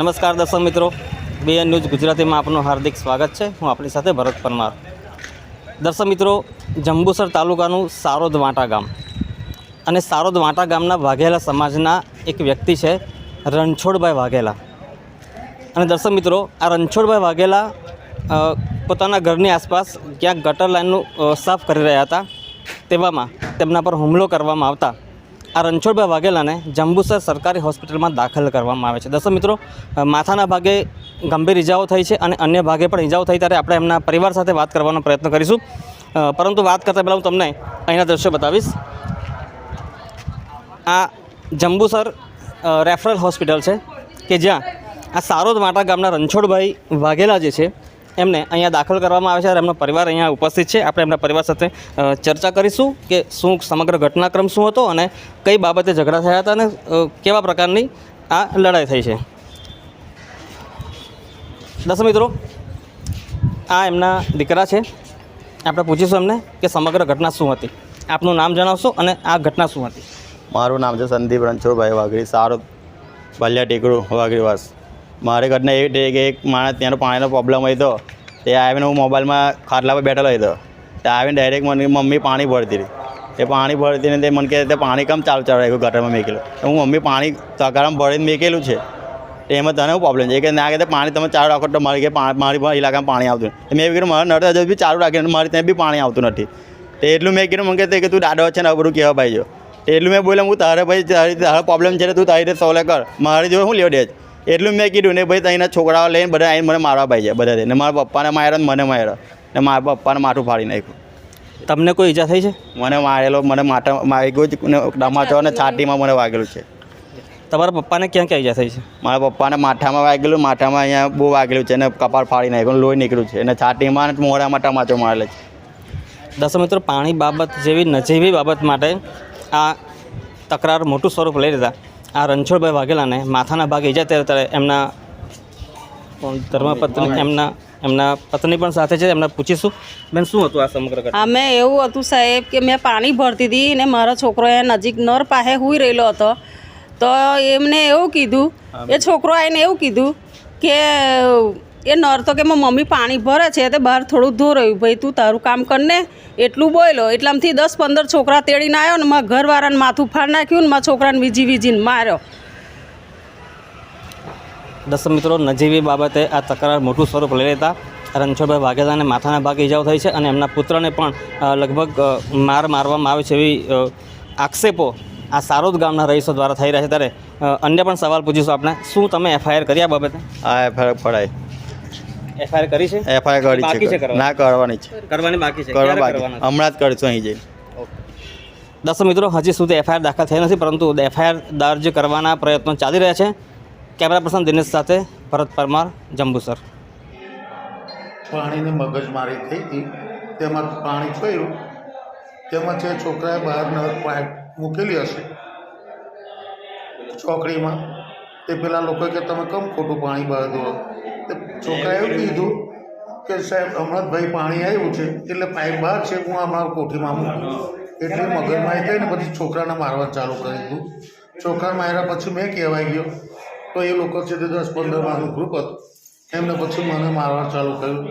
નમસ્કાર દર્શક મિત્રો. બીએન ન્યૂઝ ગુજરાતીમાં આપનું હાર્દિક સ્વાગત છે. હું આપણી સાથે ભરત પરમાર. દર્શક મિત્રો, જંબુસર તાલુકાનું સારોદ વાંટા ગામ. અને સારોદ વાંટા ગામના વાઘેલા સમાજના એક વ્યક્તિ છે, રણછોડભાઈ વાઘેલા. અને દર્શક મિત્રો, આ રણછોડભાઈ વાઘેલા પોતાના ઘરની આસપાસ ક્યાંક ગટર લાઇનનું સાફ કરી રહ્યા હતા. તેવામાં તેમના પર હુમલો કરવામાં આવતા આ રણછોડભાઈ વાઘેલાને જંબુસર સરકારી હોસ્પિટલમાં દાખલ કરવામાં આવે છે. દર્શક મિત્રો માથાના ભાગે ગંભીર ઇજાઓ થઈ છે અને અન્ય ભાગે પણ ઇજાઓ થઈ ત્યારે આપણે એમના પરિવાર સાથે વાત કરવાનો પ્રયત્ન કરીશું. પરંતુ વાત કરતાં પહેલાં હું તમને અહીંના દ્રશ્યો બતાવીશ. આ જંબુસર રેફરલ હોસ્પિટલ છે કે જ્યાં આ સારોદ માટા ગામના રણછોડભાઈ વાઘેલા જે છે એમને અહીંયા દાખલ કરવામાં આવે છે અને એમનો પરિવાર અહીંયા ઉપસ્થિત છે. આપણે એમના પરિવાર સાથે ચર્ચા કરીશું કે શું સમગ્ર ઘટનાક્રમ શું હતો અને કઈ બાબતે ઝઘડા થયા હતા અને કેવા પ્રકારની આ લડાઈ થઈ છે. દસ મિત્રો, આ એમના દીકરા છે. આપણે પૂછીશું એમને કે સમગ્ર ઘટના શું હતી. આપનું નામ જણાવશો અને આ ઘટના શું હતી? મારું નામ છે સંદીપ રણછોડભાઈ વાઘરી સારો ભલ્યા ટેકરું વાઘરીવાસ મારે ઘરના એવી રીતે કે એક માણસ ત્યાંનો પાણીનો પ્રોબ્લેમ હોય તો તે આવીને હું મોબાઈલમાં ખાટલા પર બેઠેલો હતો તે. આવીને ડાયરેક્ટ મને મમ્મી પાણી ભરતી તે પાણી ભરતી ને તે મને કહે તે પાણી કેમ ચાલુ ચાલુ? રાખ્યું ગટરમાં મેકેલું. હું મમ્મી પાણી તગારામાં ભરીને મેકેલું છે. એમાં તને પ્રોબ્લેમ છે? કે ના, કે પાણી તમે ચાલુ રાખો તો મારી કે મારી ઇલાકામાં પાણી આવતું નથી. મેં કીધું, મારા નળ હજુ બી ચાલુ રાખ્યું મારી ત્યાં બી પાણી આવતું નથી. તો એટલું મેં કીધું, મને કે તું દાડો છે ને અબરું કહેવા ભાઈ જો એટલું મેં બોલ્યા, હું તારે ભાઈ, તારી, તારો પ્રોબ્લેમ છે તું તારી રીતે સોલ્વ કર. મારી જોડે શું લેવો છે? એટલું મેં કીધું ને ભાઈ અહીંના છોકરાઓ લઈને બધા આવીને મને મારવા પાઈ છે બધા ને મારા પપ્પાને માર્યા ને મને માર્યા. ને મારા પપ્પાને માથું ફાડી નાખ્યું. તમને કોઈ ઈજા થઈ છે? મને મારેલો મને માથા મારી જ ને ડમાચો અને છાતીમાં મને વાગેલું છે. તમારા પપ્પાને ક્યાં ક્યાં ઈજા થઈ છે? મારા પપ્પાને માથામાં વાગેલું માથામાં અહીંયા બહુ વાગેલું છે અને કપાળ ફાડી નાખ્યું લોહી નીકળ્યું છે. અને છાતીમાં અને મોઢામાં ટમાચો મારેલો છે. દસ મિત્રો પાણી બાબત જેવી નજીવી બાબત માટે આ તકરાર મોટું સ્વરૂપ લઈ લીધા. આ રણછોડભાઈ વાઘેલાને માથાના ભાગે ઈજા ત્યારે ત્યારે એમના ધર્મપત્ની એમના એમના પત્ની પણ સાથે છે એમને પૂછીશું. બેન શું હતું આ સમગ્ર ઘટના? અમે એવું હતું સાહેબ કે મેં પાણી ભરતી હતી ને મારો છોકરો એ નજીક નર પાસે હુઈ રહેલો હતો. તો એમને એવું કીધું એ છોકરો આવીને એવું કીધું કે એ નર તો કે મારા મમ્મી પાણી ભરે છે તે બહાર થોડું ધોરાયું ભાઈ તું તારું કામ કરને એટલું બોલ્યો એટલામાંથી દસ પંદર છોકરા તેડીને આવ્યો ને મારા ઘરવાળાને માથું ફાડ નાખ્યું ને મારા છોકરાને વીજી વીજીને માર્યો. દસ મિત્રો નજીવી બાબતે આ તકરાર મોટું સ્વરૂપ લઈ લેતા રણછોડભાઈ વાઘેલાને માથાના ભાગે ઈજાઓ થઈ છે અને એમના પુત્રને પણ લગભગ માર મારવામાં આવે છે એવી આક્ષેપો આ સારોદ ગામના રહીશો દ્વારા થઈ રહ્યા છે. ત્યારે અન્ય પણ સવાલ પૂછીશું આપણે શું તમે એફઆઈઆર કરી આ બાબતે? આ એફઆઈઆર ફળાય એફઆઈઆર કરી છે? એફઆઈઆર કરી છે. છે ના કરવાની છે. કરવાની બાકી છે. કરવા બાકી. હમણાં જ કરીશું અહીં જઈને. દસો મિત્રો હજી સુધી એફઆઈઆર દાખલ થઈ નથી પરંતુ એફઆઈઆર દર્જ કરવાના પ્રયત્નો ચાલી રહ્યા છે. કેમેરા પર્સન દિનેશ સાથે ભરત પરમાર જંબુસર પાણીની મગજમારી થઈ હતી તેમાં પાણી છોડ્યું. તેમાં છે છોકરાએ બહાર પાઇપ મૂકેલી હશે. ચોકડીમાં. તે પેલા લોકોએ કે તમે કેમ ખોટું પાણી બહાર દો તે છોકરાએ એવું કીધું કે સાહેબ હમણાં જ ભાઈ પાણી આવ્યું છે એટલે પાઇપ બહાર છે હું હમણાં કોઠીમાં મૂકું. એટલે મગજમાં કહીને ને પછી છોકરાને મારવા ચાલુ કરી દીધું. છોકરા માર્યા પછી મેં કહેવાય ગયો. તો એ લોકો છે તે દસ પંદર માણસનું ગ્રુપ હતું. એમને પછી મને મારવા ચાલુ કર્યું.